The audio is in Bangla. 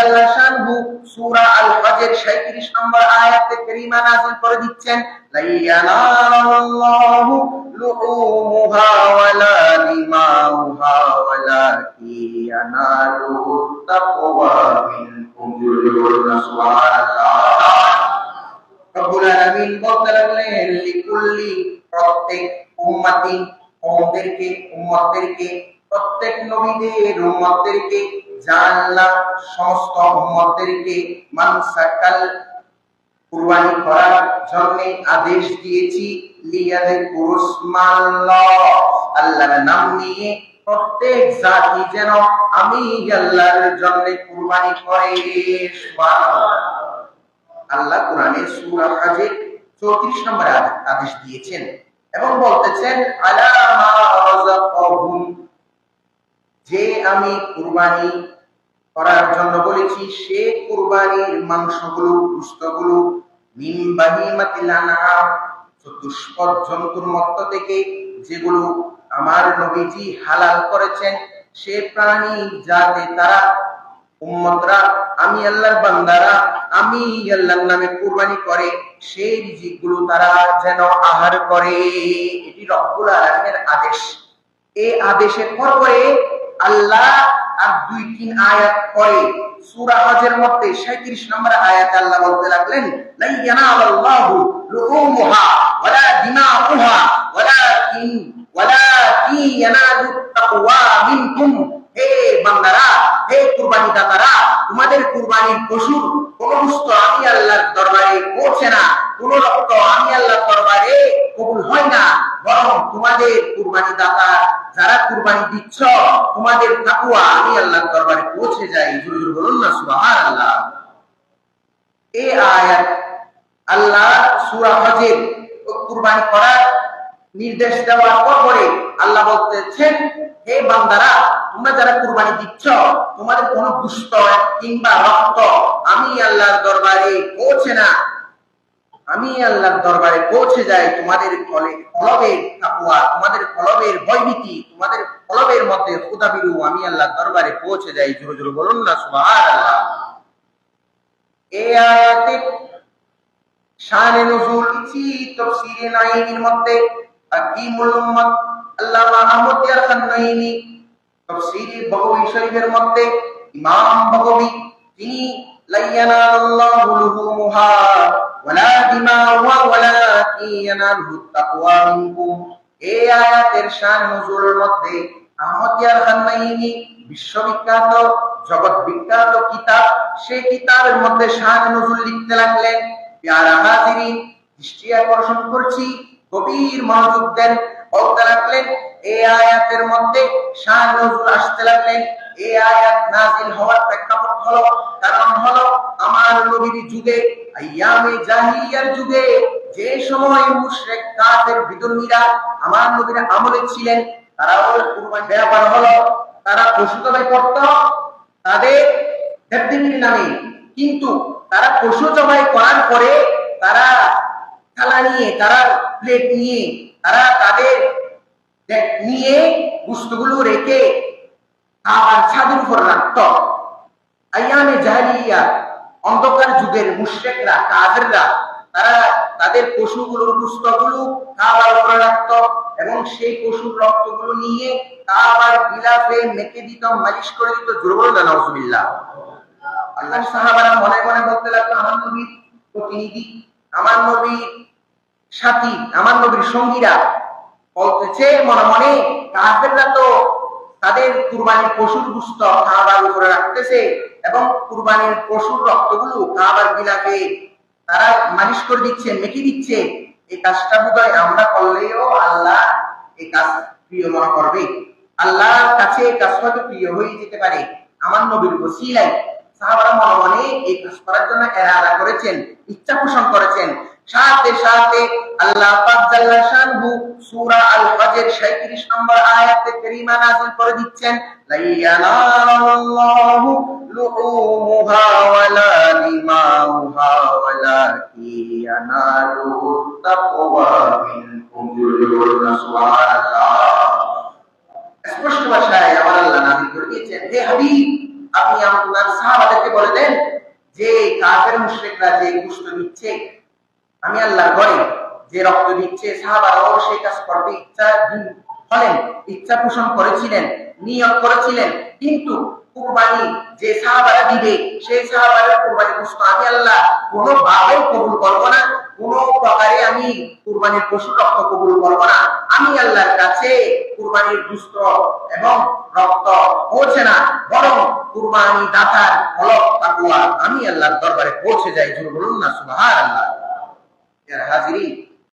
জাল্লা সূরা আল হজের 37 নম্বর আয়াতে কারীমা নাযিল করে দিচ্ছেন লা ইয়ানালাল্লাহু লুহুমুহা ওয়ালা দিমাউহা তাকওয়া মিনকুম সুবহানাল্লাহ। রব্বুল আলামিন বলতে লাগলেন লিকুল্লি প্রত্যেক উম্মতি, উম্মতদেরকে উম্মতদেরকে, প্রত্যেক নবীদের উম্মতদেরকে জানলাম সমস্ত উম্মতদেরকে মানসাকাল কুরবানি করার জন্য আদেশ দিয়েছি। লিয়াদে কুরুসমাল্লাহ, আল্লাহর নাম নিয়ে প্রত্যেক জাতি যেন আমি আল্লাহর জন্য কুরবানি করে। আল্লাহ কোরআনে সূরা হজের 34 নম্বর আদেশ দিয়েছেন এবং বলতেছেন, আলা মা রাযাকাহুম যে আমি কুরবানি করার জন্য বলেছি, সে কুরবানির মাংসগুলো বাহিমাতিল আনআম জন্তুর মধ্য থেকে যেগুলো আমার নবীজি হালাল করেছেন, সে প্রাণী যাতে তারা উম্মতরা, আমি আল্লাহর বান্দারা, আমি আল্লাহর নামে কুরবানি করে, সেই রিজিকগুলো তারা যেন আহার করে। এটি রব্বুল আলামিনের আদেশ। এই আদেশের পরে আল্লাহ আর দুই তিন আয়াত পরে সূরা হজের মধ্যে 37 নম্বর আয়াতে আল্লাহ বলতে লাগলেন লা ইয়ানালাল্লাহু লুহুমুহা ওয়ালা দিমাউহা ওয়ালাকিন ওয়ালাকিন ইয়ানালুত তাকওয়া মিনকুম হে বান্দারা হে কুরবানি দাতারা তোমাদের কুরবানির পশুর কোন বস্তু আমি আল্লাহর দরবারে পৌঁছে না, কোন রক্ত আমি আল্লাহর দরবারে কবুল হয় না। বরং তোমাদের কুরবানি দাতা যারা কুরবানি দিচ্ছ, তোমাদের তাকুয়া আমি আল্লাহর দরবারে পৌঁছে যাই। জোরে জোরে বলুন না, সুবহানাল্লাহ। এই আয়াত আল্লাহ সূরা হজের কুরবানি করার নির্দেশ দেওয়ার পরে আল্লাহ বলতেছেন, হে বান্দারা, তোমরা যারা কুরবানি দিচ্ছ, তোমাদের কোন দুষ্ট কিংবা রক্ত আমি আল্লাহর দরবারে পৌঁছে না। আমি আল্লাহর দরবারে পৌঁছে যাই তোমাদের কলে, কলবের তাকুয়া তোমাদের কলবের ভয়ভীতি, তোমাদের কলবের মধ্যে খুদাবিরু আমি আল্লাহর দরবারে পৌঁছে যাই। জোরে জোরে বলুন না, সুবহানাল্লাহ। এই আয়াতে শানে নজুল ইছি তাফসীরে নাইমির মধ্যে হাকিমুল উম্মত, আল্লামা আহমদ ইয়ার খান্নাইনি তাফসীরে শরীফের মধ্যে ইমাম বগবী, তিনি লাইয়ানাল্লাহু লুহুমুহা ওয়ালা দিমাউহা ওয়ালাকিন তাকওয়া মিনকুম। এই আয়াতের শান নজুলের মধ্যে আহমদ ইয়ার খান্নাইনি বিশ্ববিখ্যাত জগৎ বিখ্যাত কিতাব সেই কিতাবের মধ্যে শান নজুল লিখতে লাগলেন। প্যারা হাজিরিন, দৃষ্টি আকর্ষণ করছি। গভীর মনোযোগ দেন। বলতে লাগলেন এই আয়াতের মধ্যে শাহ আসতে লাগলেন। এই আয়াত নাজিল হওয়ার প্রেক্ষাপট হলো, কারণ হলো আমার নবীর যুগে আইয়ামে জাহিলিয়ার যুগে, যে সময় মুশরিক, কাফের বিদুর্মীরা আমার নবীর আমলে ছিলেন তারাও কুরবানি ব্যাপার হলো, তারা পশু জবাই করত তাদের দেবদেবীর নামে। কিন্তু তারা পশু জবাই করার পরে তারা থালা নিয়ে, তারা প্লেট নিয়ে তারা তাদের নিয়ে বস্তুগুলো রেখে আবার ছাদের উপর রাখত। জাহিলিয়া, অন্ধকার যুগের মুশরিকরা, কাফেররা, তারা তাদের পশুগুলোর গুস্তগুলো কাবার উপরে রাখত এবং সেই পশুর রক্তগুলো নিয়ে কাবার বিলাপে মেখে দিত, মালিশ করে দিত, জোর বলুন না আল্লাহ সাহাবারা মনে মনে বলতে লাগতো আমার নবীর প্রতিনিধি, আমার নবীর সাথী, আমার নবীর সঙ্গীরা বলতেছে মনে মনে, কাফেররা তো তাদের কুরবানির পশুর গুস্ত কাবার উপরে রাখতেছে এবং কুরবানির পশুর রক্তগুলো কাবার গিলাফে তারা মালিশ করে দিচ্ছে, মেখে দিচ্ছে। এই কাজটা বোধহয় আমরা করলেও আল্লাহ এই কাজ প্রিয় মনে করবে। আল্লাহর কাছে এই কাজ হয়তো প্রিয় হয়ে যেতে পারে। আমার নবীর ওসিলায় সাহাবারা মনে মনে এই কাজ করার জন্য এরাদা করেছেন, ইচ্ছা পোষণ করেছেন। সাথে সাথে আল্লাহ পাক জাল্লা শানহু সূরা আল হজের 37 নম্বর আয়াতে কারীমা নাযিল করে দিচ্ছেন লাইয়ানাল্লাহু লুহুমুহা ওয়ালা দিমাউহা ওয়ালাকিন ইয়ানালুহু তাকওয়া মিনকুম সুবহানাল্লাহ। স্পষ্ট ভাষায় আমার আল্লাহ নাযিল করে দিয়েছেন, হে হাবিব আপনি সাহাবাদেরকে বলে দেন যে কাফের মুশরিকরা যে আমি আল্লাহর ঘরে যে রক্ত সাহাবারাও সেই কাজ করতে ইচ্ছা ইচ্ছা পোষণ করেছিলেন, নিয়ত করেছিলেন। কিন্তু কুরবানি যে সাহাবারা দিবে, সেই সাহাবারের কুরবানি গোশত আমি আল্লাহ কোনো ভাবে কবুল করব না। কোন প্রকারে আমি কুরবানির পশু রক্ত কবুল করব না। আমি আল্লাহর কাছে কুরবানির দুষ্ট এবং রক্ত পৌঁছে না। কুরবানি দাতার ফলক তাকুয়া আমি আল্লাহর দরবারে পৌঁছে যাই, জোর বলুন না, সুবহানাল্লাহ। এর হাজিরি